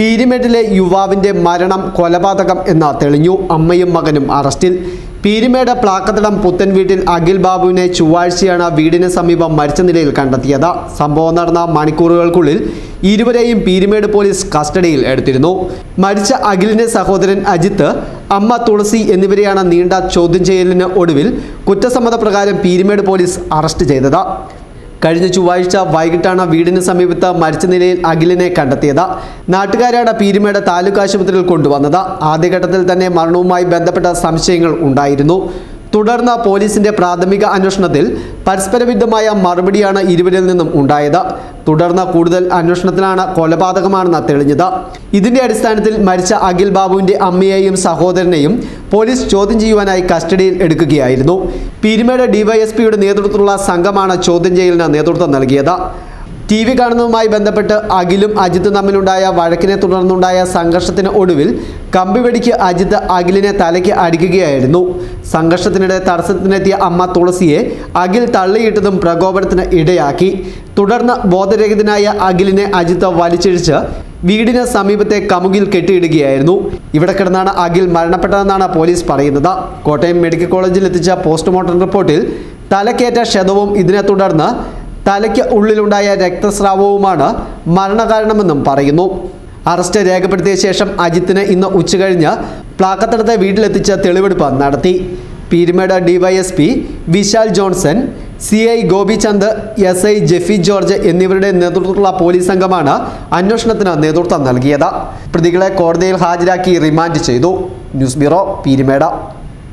പീരിമേട്ടിലെ യുവാവിന്റെ മരണം കൊലപാതകം എന്ന് തെളിഞ്ഞു അമ്മയും മകനും അറസ്റ്റിൽ. പീരിമേട് പ്ലാക്കത്തടം പുത്തൻ വീട്ടിൽ അഖിൽ ബാബുവിനെ ചൊവ്വാഴ്ചയാണ് വീടിന് സമീപം മരിച്ച നിലയിൽ കണ്ടെത്തിയത്. സംഭവം നടന്ന മണിക്കൂറുകൾക്കുള്ളിൽ ഇരുവരെയും പീരിമേട് പോലീസ് കസ്റ്റഡിയിൽ എടുത്തിരുന്നു. മരിച്ച അഖിലിന്റെ സഹോദരൻ അജിത്ത് അമ്മ തുളസി എന്നിവരെയാണ് നീണ്ട ചോദ്യം ചെയ്യലിന് ഒടുവിൽ കുറ്റസമ്മതപ്രകാരം പീരിമേട് പോലീസ് അറസ്റ്റ് ചെയ്തത്. കഴിഞ്ഞ ചൊവ്വാഴ്ച വൈകിട്ടാണ് വീടിന് സമീപത്ത് മരിച്ച നിലയിൽ അഖിലിനെ കണ്ടെത്തിയത്. നാട്ടുകാരാണ് പീരുമേട് താലൂക്ക് ആശുപത്രിയിൽ കൊണ്ടുവന്നത്. ആദ്യഘട്ടത്തിൽ തന്നെ മരണവുമായി ബന്ധപ്പെട്ട സംശയങ്ങൾ ഉണ്ടായിരുന്നു. തുടർന്ന് പോലീസിന്റെ പ്രാഥമിക അന്വേഷണത്തിൽ പരസ്പരവിരുദ്ധമായ മറുപടിയാണ് ഇരുവരിൽ നിന്നും ഉണ്ടായത്. തുടർന്ന് കൂടുതൽ അന്വേഷണത്തിലാണ് കൊലപാതകമാണെന്ന് തെളിഞ്ഞത്. ഇതിന്റെ അടിസ്ഥാനത്തിൽ മരിച്ച അഖിൽ ബാബുവിന്റെ അമ്മയെയും സഹോദരനെയും പോലീസ് ചോദ്യം ചെയ്യുവാനായി കസ്റ്റഡിയിൽ എടുക്കുകയായിരുന്നു. പീരുമേട് ഡിവൈഎസ്പിയുടെ നേതൃത്വത്തിലുള്ള സംഘമാണ് ചോദ്യം ചെയ്യലിന് നേതൃത്വം നൽകിയത്. ടി വി കാണുന്നതുമായി ബന്ധപ്പെട്ട് അഖിലും അജിത്തും തമ്മിലുണ്ടായ വഴക്കിനെ തുടർന്നുണ്ടായ സംഘർഷത്തിന് ഒടുവിൽ കമ്പിവെടിക്ക് അജിത്ത് അഖിലിനെ തലയ്ക്ക് അടിക്കുകയായിരുന്നു. സംഘർഷത്തിനിടെ തടസ്സത്തിനെത്തിയ അമ്മ തുളസിയെ അഖിൽ തള്ളിയിട്ടതും പ്രകോപനത്തിന് ഇടയാക്കി. തുടർന്ന് ബോധരഹിതനായ അഖിലിനെ അജിത്ത് വലിച്ചിഴിച്ച് വീടിന് സമീപത്തെ കമുകിൽ കെട്ടിയിടുകയായിരുന്നു. ഇവിടെ കിടന്നാണ് അഖിൽ മരണപ്പെട്ടതെന്നാണ് പോലീസ് പറയുന്നത്. കോട്ടയം മെഡിക്കൽ കോളേജിൽ എത്തിച്ച പോസ്റ്റ്മോർട്ടം റിപ്പോർട്ടിൽ തലക്കേറ്റ ക്ഷതവും ഇതിനെ തുടർന്ന് തലയ്ക്ക് ഉള്ളിലുണ്ടായ രക്തസ്രാവവുമാണ് മരണകാരണമെന്നും പറയുന്നു. അറസ്റ്റ് രേഖപ്പെടുത്തിയ ശേഷം അജിത്തിന് ഇന്ന് ഉച്ചകഴിഞ്ഞ് പ്ലാക്കത്തടത്തെ വീട്ടിലെത്തിച്ച് തെളിവെടുപ്പ് നടത്തി. Peermade DYSP Vishal Johnson C I Gopichand S I Jeffy George എന്നിവരുടെ നേതൃത്വത്തിലുള്ള പോലീസ് സംഘമാണ് അന്വേഷണത്തിന് നേതൃത്വം നൽകിയത്. പ്രതികളെ കോടതിയിൽ ഹാജരാക്കി റിമാൻഡ് ചെയ്തു. News bureau Peermade.